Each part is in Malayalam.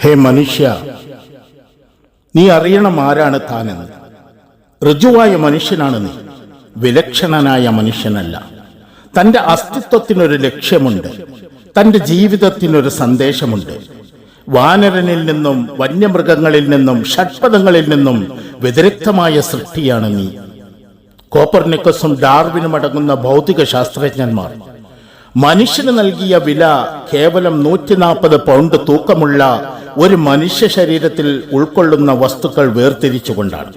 ഹേ മനുഷ്യ നീ അറിയണം ആരാണ് താനെന്ന്. ഋജുവായ മനുഷ്യനാണ് നീ. വിലക്ഷണനായ മനുഷ്യനല്ല. തന്റെ അസ്തിത്വത്തിനൊരു ലക്ഷ്യമുണ്ട്. തന്റെ ജീവിതത്തിനൊരു സന്ദേശമുണ്ട്. വാനരനിൽ നിന്നും വന്യമൃഗങ്ങളിൽ നിന്നും ഷഡ്പഥങ്ങളിൽ നിന്നും വ്യതിരിക്തമായ സൃഷ്ടിയാണ് നീ. കോപ്പർനിക്കസും ഡാർവിനും അടങ്ങുന്ന ഭൗതിക ശാസ്ത്രജ്ഞന്മാർ. മനുഷ്യന് നൽകിയ വില കേവലം നൂറ്റി നാൽപ്പത് പൗണ്ട് തൂക്കമുള്ള ഒരു മനുഷ്യ ശരീരത്തിൽ ഉൾക്കൊള്ളുന്ന വസ്തുക്കൾ വേർതിരിച്ചുകൊണ്ടാണ്.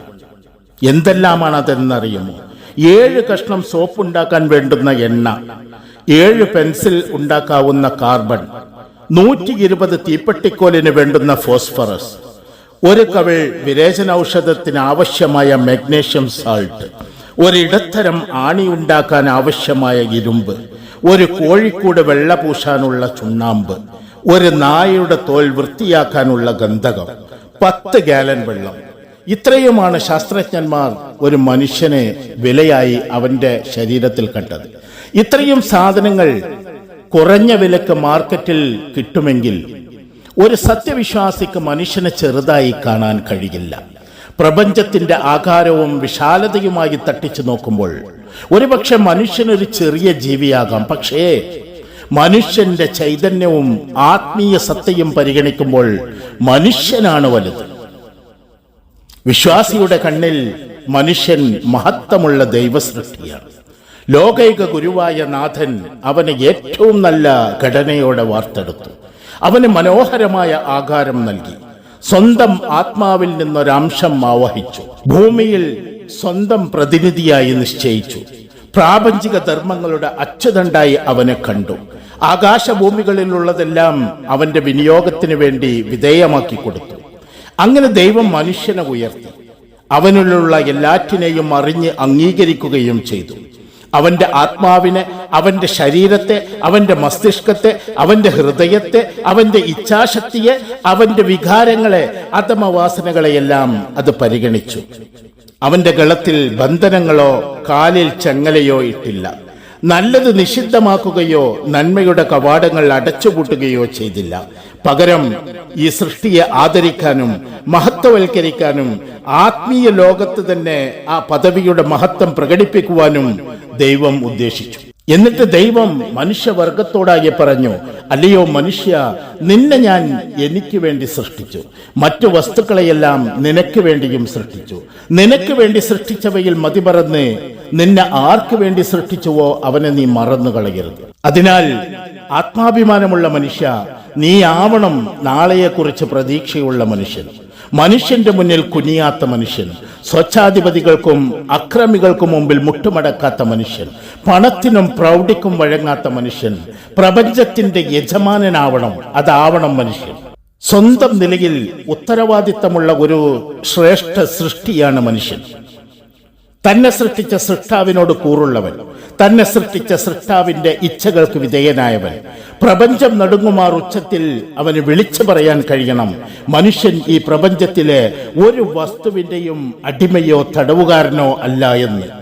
എന്തെല്ലാമാണ് അതെന്നറിയുമോ ഏഴ് കഷ്ണം സോപ്പ് ഉണ്ടാക്കാൻ വേണ്ടുന്ന എണ്ണ ഏഴ് പെൻസിൽ ഉണ്ടാക്കാവുന്ന കാർബൺ നൂറ്റി ഇരുപത് തീപ്പെട്ടിക്കോലിന് വേണ്ടുന്ന ഫോസ്ഫറസ് ഒരു കവിൾ വിരേചനൌഷധത്തിന് ആവശ്യമായ മഗ്നേഷ്യം സാൾട്ട് ഒരിടത്തരം ആണി ഉണ്ടാക്കാൻ ആവശ്യമായ ഇരുമ്പ് ഒരു കോഴിക്കൂട് വെള്ള പൂശാനുള്ള ചുണ്ണാമ്പ് ഒരു നായയുടെ തോൽ വൃത്തിയാക്കാനുള്ള ഗന്ധകം പത്ത് ഗാലൻ വെള്ളം. ഇത്രയുമാണ് ശാസ്ത്രജ്ഞന്മാർ ഒരു മനുഷ്യനെ വിലയായി അവന്റെ ശരീരത്തിൽ കണ്ടത്. ഇത്രയും സാധനങ്ങൾ കുറഞ്ഞ വിലക്ക് മാർക്കറ്റിൽ കിട്ടുമെങ്കിൽ ഒരു സത്യവിശ്വാസിക്ക് മനുഷ്യനെ ചെറുതായി കാണാൻ കഴിയില്ല. പ്രപഞ്ചത്തിന്റെ ആകാരവും വിശാലതയുമായി തട്ടിച്ചു നോക്കുമ്പോൾ ഒരുപക്ഷെ മനുഷ്യനൊരു ചെറിയ ജീവിയാകാം. പക്ഷേ മനുഷ്യന്റെ ചൈതന്യവും ആത്മീയ സത്തയും പരിഗണിക്കുമ്പോൾ മനുഷ്യനാണ് വലുത്. വിശ്വാസിയുടെ കണ്ണിൽ മനുഷ്യൻ മഹത്വമുള്ള ദൈവസൃഷ്ടിയാണ്. ലോകൈക ഗുരുവായ നാഥൻ അവന് ഏറ്റവും നല്ല ഘടനയോടെ വാർത്തെടുത്തു. അവന് മനോഹരമായ ആകാരം നൽകി. സ്വന്തം ആത്മാവിൽ നിന്നൊരംശം ആവഹിച്ചു. ഭൂമിയിൽ സ്വന്തം പ്രതിനിധിയായി നിശ്ചയിച്ചു. പ്രാപഞ്ചിക ധർമ്മങ്ങളുടെ അച്ചുതണ്ടായി അവനെ കണ്ടു. ആകാശഭൂമികളിലുള്ളതെല്ലാം അവന്റെ വിനിയോഗത്തിന് വേണ്ടി വിധേയമാക്കി കൊടുത്തു. അങ്ങനെ ദൈവം മനുഷ്യനെ ഉയർത്തി. അവനിലുള്ള എല്ലാറ്റിനെയും അറിഞ്ഞ് അംഗീകരിക്കുകയും ചെയ്തു. അവന്റെ ആത്മാവിനെ അവന്റെ ശരീരത്തെ അവന്റെ മസ്തിഷ്കത്തെ അവന്റെ ഹൃദയത്തെ അവന്റെ ഇച്ഛാശക്തിയെ അവന്റെ വികാരങ്ങളെ അധമവാസനകളെയെല്ലാം അത് പരിഗണിച്ചു. അവന്റെ ഗളത്തിൽ ബന്ധനങ്ങളോ കാലിൽ ചങ്ങലയോ ഇട്ടില്ല. നല്ലത് നിഷിദ്ധമാക്കുകയോ നന്മയുടെ കവാടങ്ങൾ അടച്ചുപൂട്ടുകയോ ചെയ്തില്ല. പകരം ഈ സൃഷ്ടിയെ ആദരിക്കാനും മഹത്വവൽക്കരിക്കാനും ആത്മീയ ലോകത്ത് തന്നെ ആ പദവിയുടെ മഹത്വം പ്രകടിപ്പിക്കുവാനും ദൈവം ഉദ്ദേശിച്ചു. എന്നിട്ട് ദൈവം മനുഷ്യവർഗത്തോടായി പറഞ്ഞു അല്ലയോ മനുഷ്യ നിന്നെ ഞാൻ എനിക്ക് വേണ്ടി സൃഷ്ടിച്ചു. മറ്റു വസ്തുക്കളെയെല്ലാം നിനക്ക് വേണ്ടിയും സൃഷ്ടിച്ചു. നിനക്ക് വേണ്ടി സൃഷ്ടിച്ചവയിൽ മതിമറന്ന് നിന്നെ ആർക്ക് വേണ്ടി സൃഷ്ടിച്ചുവോ അവനെ നീ മറന്നു കളയരുത് അതിനാൽ ആത്മാഭിമാനമുള്ള മനുഷ്യ നീ ആവണം നാളെയെക്കുറിച്ച് പ്രതീക്ഷയുള്ള മനുഷ്യൻ. മനുഷ്യന്റെ മുന്നിൽ കുനിയാത്ത മനുഷ്യൻ. സ്വച്ഛാധിപതികൾക്കും അക്രമികൾക്കും മുമ്പിൽ മുട്ടുമടക്കാത്ത മനുഷ്യൻ. പണത്തിനും പ്രൗഢിക്കും വഴങ്ങാത്ത മനുഷ്യൻ. പ്രപഞ്ചത്തിന്റെ യജമാനനാവണം അതാവണം മനുഷ്യൻ. സ്വന്തം നിലയിൽ ഉത്തരവാദിത്തമുള്ള ഒരു ശ്രേഷ്ഠ സൃഷ്ടിയാണ് മനുഷ്യൻ. തന്നെ സൃഷ്ടിച്ച സൃഷ്ടാവിനോട് കൂറുള്ളവൻ തന്നെ സൃഷ്ടിച്ച സൃഷ്ടാവിന്റെ ഇച്ഛകൾക്ക് വിധേയനായവൻ. പ്രപഞ്ചം നടുങ്ങുമാർ ഉച്ചത്തിൽ അവന് വിളിച്ചു പറയാൻ കഴിയണം. മനുഷ്യൻ ഈ പ്രപഞ്ചത്തിലെ ഒരു വസ്തുവിന്റെയും അടിമയോ തടവുകാരനോ അല്ല എന്ന്.